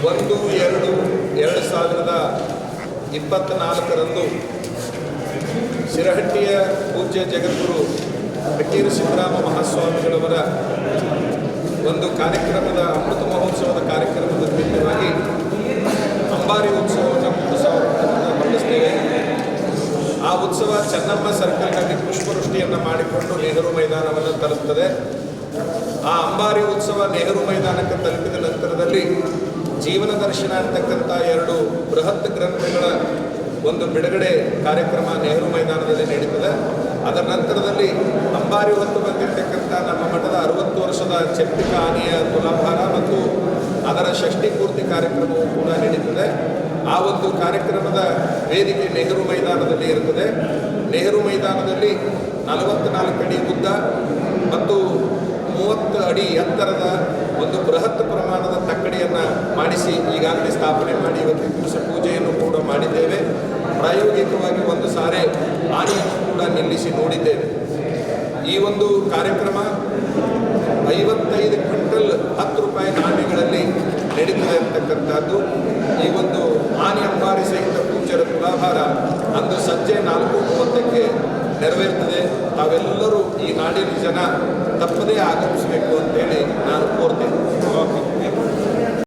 ಒಂದು, ಎರಡು ಎರಡು ಸಾವಿರದ ಇಪ್ಪತ್ತ್ನಾಲ್ಕರಂದು ಶಿರಹಟ್ಟಿಯ ಪೂಜ್ಯ ಜಗದ್ಗುರು ಹಟ್ಟೀರು ಸಿದ್ದರಾಮ ಮಹಾಸ್ವಾಮಿಗಳವರ ಒಂದು ಕಾರ್ಯಕ್ರಮದ ಅಮೃತ ಮಹೋತ್ಸವದ ಕಾರ್ಯಕ್ರಮದ ನಿಮಿತ್ತವಾಗಿ ಅಂಬಾರಿ ಉತ್ಸವವನ್ನು ಮೂರು ಸಾವಿರ ಆ ಉತ್ಸವ ಚೆನ್ನಮ್ಮ ಸರ್ಕಲ್ನಲ್ಲಿ ಪುಷ್ಪವೃಷ್ಟಿಯನ್ನು ಮಾಡಿಕೊಂಡು ನೆಹರು ಮೈದಾನವನ್ನು ತರುತ್ತದೆ ಆ ಅಂಬಾರಿ ಉತ್ಸವ ನೆಹರು ಮೈದಾನಕ್ಕೆ ತಲುಪಿದ ನಂತರದಲ್ಲಿ ಜೀವನ ದರ್ಶನ ಅಂತಕ್ಕಂಥ ಎರಡು ಬೃಹತ್ ಗ್ರಂಥಗಳ ಒಂದು ಬಿಡುಗಡೆ ಕಾರ್ಯಕ್ರಮ ನೆಹರು ಮೈದಾನದಲ್ಲಿ ನಡೀತದೆ. ಅದರ ನಂತರದಲ್ಲಿ ಅಂಬಾರಿ ಹೊತ್ತು ಬಂದಿರತಕ್ಕಂಥ ನಮ್ಮ ಮಠದ ಅರವತ್ತು ವರ್ಷದ ಚಪ್ಪಿಕ ಆನೆಯ ತುಲಾಭಾರ ಮತ್ತು ಅದರ ಷಷ್ಠಿ ಪೂರ್ತಿ ಕಾರ್ಯಕ್ರಮವು ಕೂಡ ನಡೀತದೆ. ಆ ಒಂದು ಕಾರ್ಯಕ್ರಮದ ವೇದಿಕೆ ನೆಹರು ಮೈದಾನದಲ್ಲಿ ಇರುತ್ತದೆ. ನೆಹರು ಮೈದಾನದಲ್ಲಿ ನಲವತ್ತ್ನಾಲ್ಕು ಅಡಿ ಉದ್ದ ಮತ್ತು ಮೂವತ್ತು ಅಡಿ ಎತ್ತರದ ಒಂದು ಬೃಹತ್ ಪ್ರಮಾಣದ ಮಾಡಿಸಿ ಈಗಾಗಲೇ ಸ್ಥಾಪನೆ ಮಾಡಿ, ಇವತ್ತು ದಿವಸ ಪೂಜೆಯನ್ನು ಕೂಡ ಮಾಡಿದ್ದೇವೆ. ಪ್ರಾಯೋಗಿಕವಾಗಿ ಒಂದು ಸಾರೆ ಆನೆಯನ್ನು ಕೂಡ ನಿಲ್ಲಿಸಿ ನೋಡಿದ್ದೇವೆ. ಈ ಒಂದು ಕಾರ್ಯಕ್ರಮ ಐವತ್ತೈದು ಕ್ವಿಂಟಲ್ ಹತ್ತು ರೂಪಾಯಿ ನಾಣ್ಯಗಳಲ್ಲಿ ನಡೀತದೆ ಅಂತಕ್ಕಂಥದ್ದು ಈ ಒಂದು ಆನೆ ಅಂಬಾರಿ ಸಹಿತ ಪೂಜರ ತುಲಾಭಾರ ಅಂದು ಸಂಜೆ ನಾಲ್ಕು ಮೂವತ್ತಕ್ಕೆ ನೆರವೇರ್ತದೆ. ತಾವೆಲ್ಲರೂ ಈ ನಾಡಿನ ಜನ ತಪ್ಪದೇ ಆಗಮಿಸಬೇಕು ಅಂತೇಳಿ